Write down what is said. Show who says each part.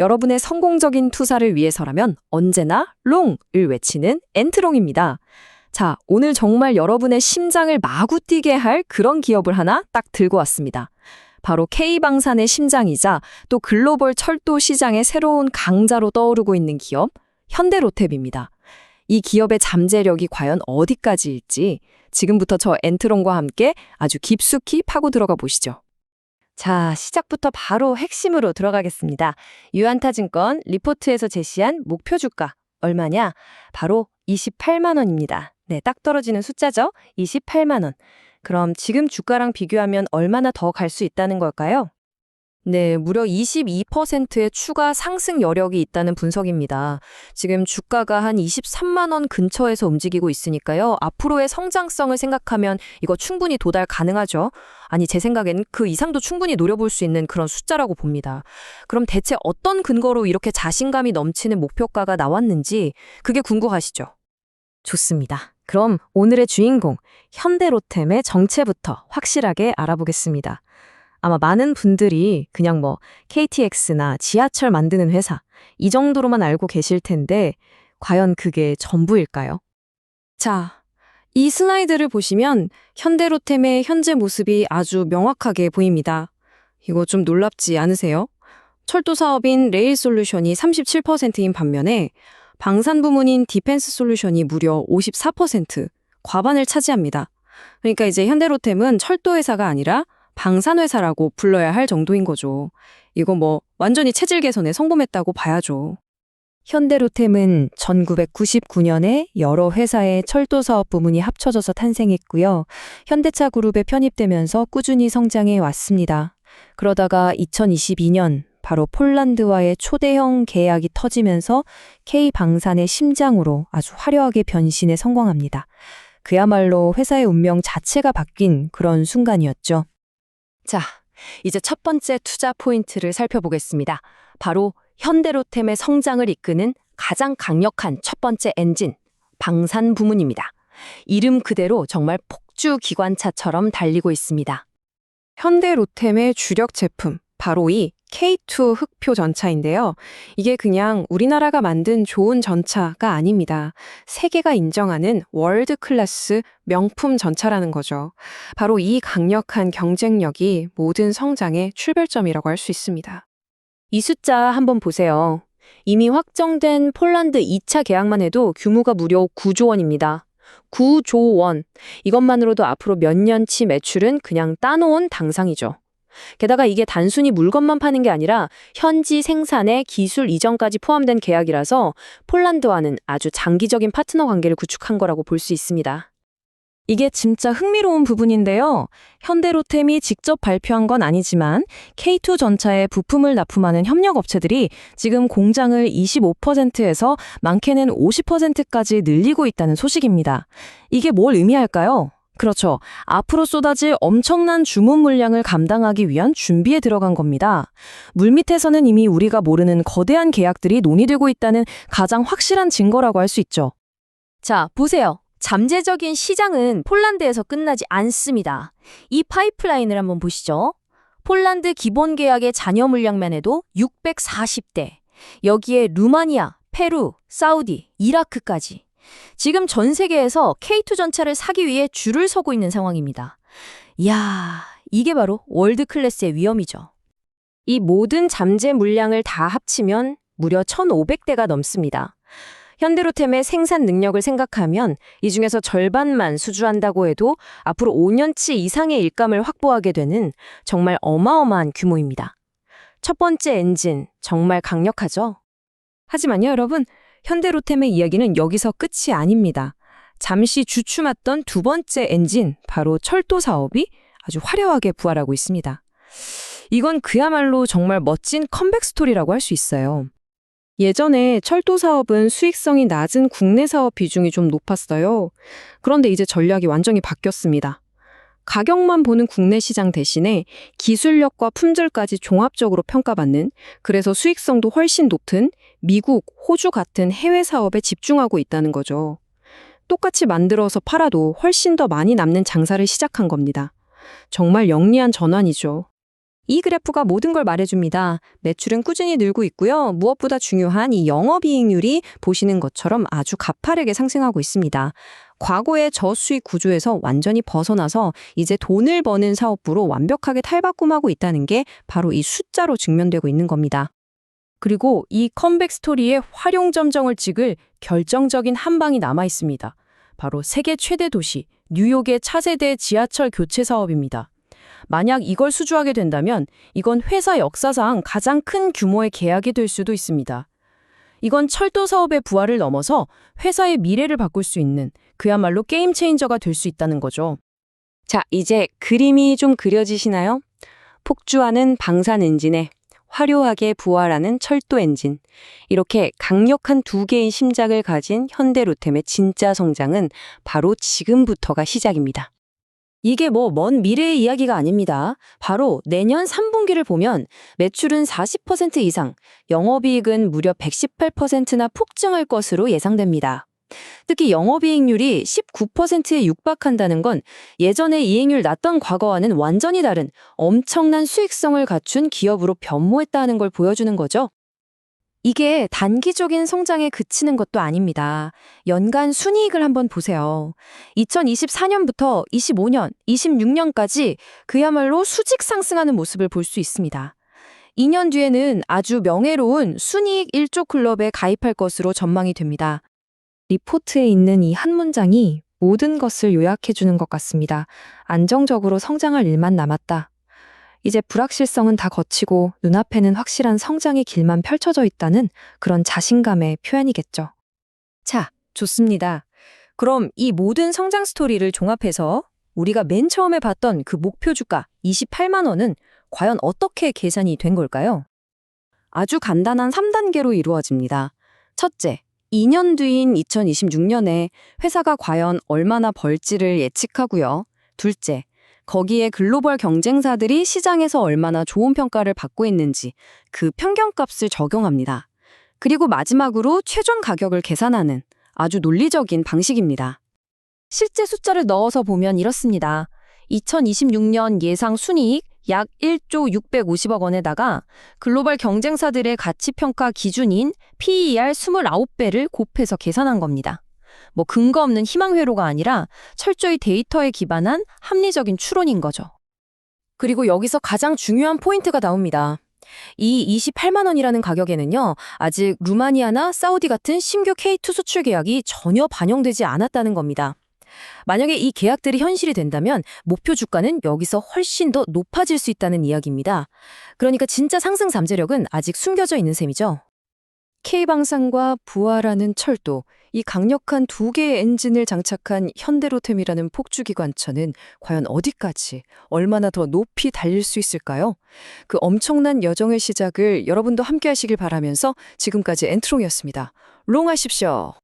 Speaker 1: 여러분의 성공적인 투자를 위해서라면 언제나 롱을 외치는 엔트롱입니다. 자, 오늘 정말 여러분의 심장을 마구 뛰게 할 그런 기업을 하나 딱 들고 왔습니다. 바로 K방산의 심장이자 또 글로벌 철도 시장의 새로운 강자로 떠오르고 있는 기업, 현대로탭입니다. 이 기업의 잠재력이 과연 어디까지일지 지금부터 저 엔트론과 함께 아주 깊숙이 파고 들어가 보시죠.
Speaker 2: 자, 시작부터 바로 핵심으로 들어가겠습니다. 유한타증권 리포트에서 제시한 목표 주가 얼마냐? 바로 28만 원입니다. 네, 딱 떨어지는 숫자죠. 28만 원. 그럼 지금 주가랑 비교하면 얼마나 더 갈 수 있다는 걸까요?
Speaker 1: 네, 무려 22%의 추가 상승 여력이 있다는 분석입니다. 지금 주가가 한 23만 원 근처에서 움직이고 있으니까요. 앞으로의 성장성을 생각하면 이거 충분히 도달 가능하죠. 아니, 제 생각엔 그 이상도 충분히 노려볼 수 있는 그런 숫자라고 봅니다. 그럼 대체 어떤 근거로 이렇게 자신감이 넘치는 목표가가 나왔는지 그게 궁금하시죠?
Speaker 2: 좋습니다. 그럼 오늘의 주인공 현대로템의 정체부터 확실하게 알아보겠습니다. 아마 많은 분들이 그냥 뭐 KTX나 지하철 만드는 회사 이 정도로만 알고 계실 텐데 과연 그게 전부일까요?
Speaker 1: 자, 이 슬라이드를 보시면 현대로템의 현재 모습이 아주 명확하게 보입니다. 이거 좀 놀랍지 않으세요? 철도 사업인 레일 솔루션이 37%인 반면에 방산 부문인 디펜스 솔루션이 무려 54% 과반을 차지합니다. 그러니까 이제 현대로템은 철도 회사가 아니라 방산회사라고 불러야 할 정도인 거죠. 이거 뭐 완전히 체질 개선에 성공했다고 봐야죠.
Speaker 2: 현대로템은 1999년에 여러 회사의 철도 사업 부문이 합쳐져서 탄생했고요. 현대차 그룹에 편입되면서 꾸준히 성장해 왔습니다. 그러다가 2022년 바로 폴란드와의 초대형 계약이 터지면서 K방산의 심장으로 아주 화려하게 변신에 성공합니다. 그야말로 회사의 운명 자체가 바뀐 그런 순간이었죠.
Speaker 1: 자, 이제 첫 번째 투자 포인트를 살펴보겠습니다. 바로 현대로템의 성장을 이끄는 가장 강력한 첫 번째 엔진, 방산 부문입니다. 이름 그대로 정말 폭주 기관차처럼 달리고 있습니다. 현대로템의 주력 제품, 바로 이 K2 흑표 전차인데요. 이게 그냥 우리나라가 만든 좋은 전차가 아닙니다. 세계가 인정하는 월드 클래스 명품 전차라는 거죠. 바로 이 강력한 경쟁력이 모든 성장의 출발점이라고 할 수 있습니다. 이 숫자 한번 보세요. 이미 확정된 폴란드 2차 계약만 해도 규모가 무려 9조 원입니다. 9조 원. 이것만으로도 앞으로 몇 년치 매출은 그냥 따놓은 당상이죠. 게다가 이게 단순히 물건만 파는 게 아니라 현지 생산에 기술 이전까지 포함된 계약이라서 폴란드와는 아주 장기적인 파트너 관계를 구축한 거라고 볼 수 있습니다.
Speaker 2: 이게 진짜 흥미로운 부분인데요. 현대로템이 직접 발표한 건 아니지만 K2 전차에 부품을 납품하는 협력업체들이 지금 공장을 25%에서 많게는 50%까지 늘리고 있다는 소식입니다. 이게 뭘 의미할까요? 그렇죠. 앞으로 쏟아질 엄청난 주문 물량을 감당하기 위한 준비에 들어간 겁니다. 물밑에서는 이미 우리가 모르는 거대한 계약들이 논의되고 있다는 가장 확실한 증거라고 할 수 있죠.
Speaker 1: 자, 보세요. 잠재적인 시장은 폴란드에서 끝나지 않습니다. 이 파이프라인을 한번 보시죠. 폴란드 기본 계약의 잔여 물량만 해도 640대. 여기에 루마니아, 페루, 사우디, 이라크까지. 지금 전 세계에서 K2 전차를 사기 위해 줄을 서고 있는 상황입니다. 이야, 이게 바로 월드 클래스의 위험이죠. 이 모든 잠재 물량을 다 합치면 무려 1,500대가 넘습니다. 현대로템의 생산 능력을 생각하면 이 중에서 절반만 수주한다고 해도 앞으로 5년치 이상의 일감을 확보하게 되는 정말 어마어마한 규모입니다. 첫 번째 엔진, 정말 강력하죠? 하지만요, 여러분, 현대로템의 이야기는 여기서 끝이 아닙니다. 잠시 주춤했던 두 번째 엔진, 바로 철도 사업이 아주 화려하게 부활하고 있습니다. 이건 그야말로 정말 멋진 컴백 스토리라고 할 수 있어요. 예전에 철도 사업은 수익성이 낮은 국내 사업 비중이 좀 높았어요. 그런데 이제 전략이 완전히 바뀌었습니다. 가격만 보는 국내 시장 대신에 기술력과 품질까지 종합적으로 평가받는 그래서 수익성도 훨씬 높은 미국, 호주 같은 해외 사업에 집중하고 있다는 거죠. 똑같이 만들어서 팔아도 훨씬 더 많이 남는 장사를 시작한 겁니다. 정말 영리한 전환이죠.
Speaker 2: 이 그래프가 모든 걸 말해줍니다. 매출은 꾸준히 늘고 있고요. 무엇보다 중요한 이 영업이익률이 보시는 것처럼 아주 가파르게 상승하고 있습니다. 과거의 저수익 구조에서 완전히 벗어나서 이제 돈을 버는 사업부로 완벽하게 탈바꿈하고 있다는 게 바로 이 숫자로 증명되고 있는 겁니다.
Speaker 1: 그리고 이 컴백 스토리의 활용점정을 찍을 결정적인 한 방이 남아 있습니다. 바로 세계 최대 도시 뉴욕의 차세대 지하철 교체 사업입니다. 만약 이걸 수주하게 된다면 이건 회사 역사상 가장 큰 규모의 계약이 될 수도 있습니다. 이건 철도 사업의 부활을 넘어서 회사의 미래를 바꿀 수 있는 그야말로 게임 체인저가 될 수 있다는 거죠.
Speaker 2: 자, 이제 그림이 좀 그려지시나요? 폭주하는 방산 엔진에 화려하게 부활하는 철도 엔진. 이렇게 강력한 두 개의 심장을 가진 현대 로템의 진짜 성장은 바로 지금부터가 시작입니다.
Speaker 1: 이게 뭐 먼 미래의 이야기가 아닙니다. 바로 내년 3분기를 보면 매출은 40% 이상, 영업이익은 무려 118%나 폭증할 것으로 예상됩니다. 특히 영업이익률이 19%에 육박한다는 건 예전에 이익률 낮던 과거와는 완전히 다른 엄청난 수익성을 갖춘 기업으로 변모했다는 걸 보여주는 거죠. 이게 단기적인 성장에 그치는 것도 아닙니다. 연간 순이익을 한번 보세요. 2024년부터 25년, 26년까지 그야말로 수직 상승하는 모습을 볼 수 있습니다. 2년 뒤에는 아주 명예로운 순이익 1조 클럽에 가입할 것으로 전망이 됩니다. 리포트에 있는 이 한 문장이 모든 것을 요약해 주는 것 같습니다. 안정적으로 성장할 일만 남았다. 이제 불확실성은 다 거치고 눈앞에는 확실한 성장의 길만 펼쳐져 있다는 그런 자신감의 표현이겠죠. 자, 좋습니다. 그럼 이 모든 성장 스토리를 종합해서 우리가 맨 처음에 봤던 그 목표 주가 28만 원은 과연 어떻게 계산이 된 걸까요? 아주 간단한 3단계로 이루어집니다. 첫째, 2년 뒤인 2026년에 회사가 과연 얼마나 벌지를 예측하고요. 둘째, 거기에 글로벌 경쟁사들이 시장에서 얼마나 좋은 평가를 받고 있는지 그 평균값을 적용합니다. 그리고 마지막으로 최종 가격을 계산하는 아주 논리적인 방식입니다. 실제 숫자를 넣어서 보면 이렇습니다. 2026년 예상 순이익 약 1조 650억 원에다가 글로벌 경쟁사들의 가치 평가 기준인 PER 29배를 곱해서 계산한 겁니다. 뭐 근거 없는 희망 회로가 아니라 철저히 데이터에 기반한 합리적인 추론인 거죠. 그리고 여기서 가장 중요한 포인트가 나옵니다. 이 28만 원이라는 가격에는요, 아직 루마니아나 사우디 같은 신규 K2 수출 계약이 전혀 반영되지 않았다는 겁니다. 만약에 이 계약들이 현실이 된다면 목표 주가는 여기서 훨씬 더 높아질 수 있다는 이야기입니다. 그러니까 진짜 상승 잠재력은 아직 숨겨져 있는 셈이죠. K방산과 부활하는 철도, 이 강력한 두 개의 엔진을 장착한 현대로템이라는 폭주기관차는 과연 어디까지, 얼마나 더 높이 달릴 수 있을까요? 그 엄청난 여정의 시작을 여러분도 함께 하시길 바라면서 지금까지 엔트롱이었습니다. 롱하십시오.